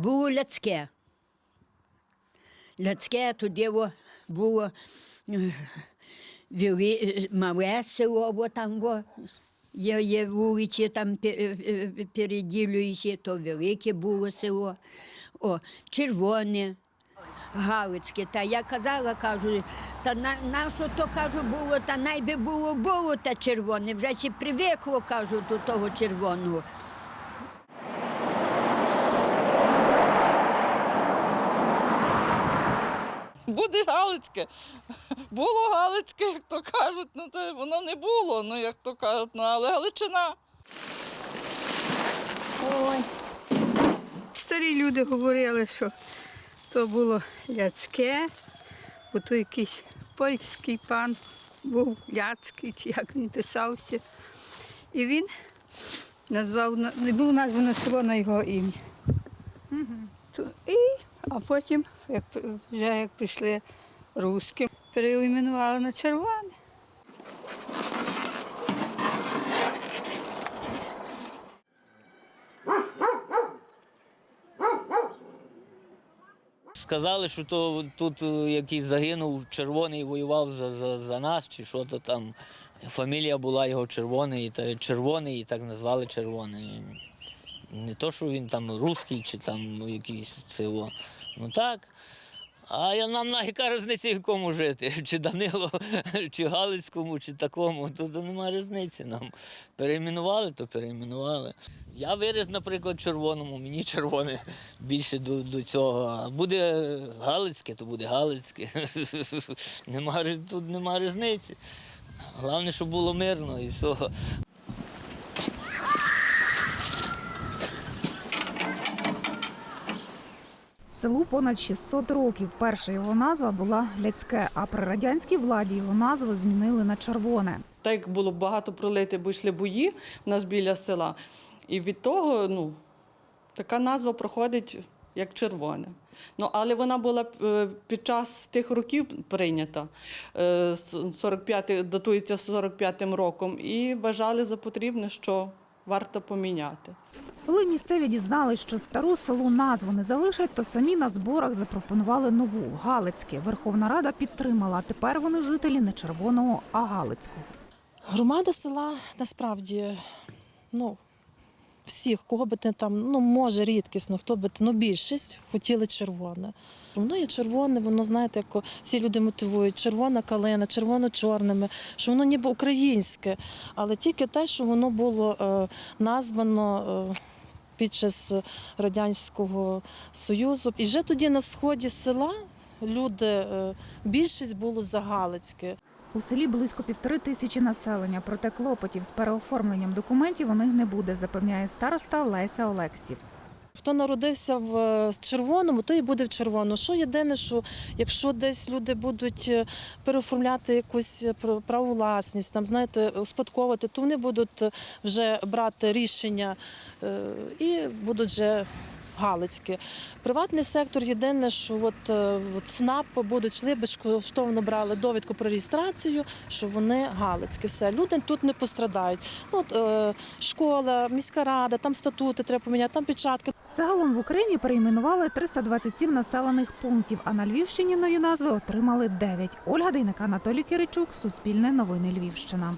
Було Ляцьке. Ляцьке тоді було мале село, во там во. Є, є вулиці там пе- переділюються, то велике було село. О, червоне, Галицьке. Та я казала, кажу, та на, на що то кажу було, та найби було було та червоне. Вже ще привикло, кажу, до того червоного. Буде Галицьке. Було Галицьке, як то кажуть, ну то воно не було, ну як то кажуть, ну але Галичина. Старі люди говорили, що то було Ляцьке, бо то якийсь польський пан був Ляцький, чи як він писався. І він назвав, не було названо село на його ім'я. То- І, а потім, як, вже як прийшли русські, переіменували на червоне. Сказали, що то тут е, якийсь загинув червоний, воював за, за, за нас, чи що то там. Фамілія була його червоний, та червоний, і так назвали червоний. Не то, що він там русський чи там якийсь цього. Ну так. А я нам на яка різниця в кому жити? Чи Данило, чи Галицькому, чи такому, то, немає різниці нам. Перейменували, то перейменували. Я виріс, наприклад, червоному, мені червоне більше до, до цього. А буде Галицьке, то буде Галицьке. Нема, тут немає різниці. Головне, щоб було мирно і все. Селу понад 600 років. Перша його назва була Ляцьке, а при радянській владі його назву змінили на червоне. Так як було багато пролити, бо йшли бої в нас біля села. І від того, ну, така назва проходить як червоне. Ну, але вона була е, під час тих років прийнята. Е, 45, датується 45-м роком, і вважали за потрібне, що варто поміняти. Коли місцеві дізналися, що стару селу назву не залишать, то самі на зборах запропонували нову Галицьке. Верховна Рада підтримала. А тепер вони жителі не червоного, а Галицького. Громада села насправді, ну, всіх, кого би ти там, ну, може, рідкісно, хто би ти, ну, більшість хотіли червоне. Воно є червоне, воно, знаєте, як всі люди мотивують, червона калина, червоно-чорними, що воно ніби українське, але тільки те, що воно було е, названо. Е, під час Радянського Союзу. І вже тоді на сході села люди, е, більшість було загалицьке. У селі близько півтори тисячі населення, проте клопотів з переоформленням документів у них не буде, запевняє староста Леся Олексів. Хто народився в е, червоному, той і буде в червоному. Що єдине, що якщо десь люди будуть е, переоформляти якусь е, пр- праву власність, там знаєте, успадковувати, то вони будуть вже брати рішення і будуть вже. Галицьке. Приватний сектор єдине, що от, е, от ЦНАП будуть йшли, безкоштовно брали довідку про реєстрацію, що вони Галицьке. Все, люди тут не пострадають. Ну, от, е, школа, міська рада, там статути треба поміняти, там печатки. Загалом в Україні перейменували 327 населених пунктів, а на Львівщині нові назви отримали 9. Ольга Дейника, Анатолій Киричук, Суспільне новини Львівщина.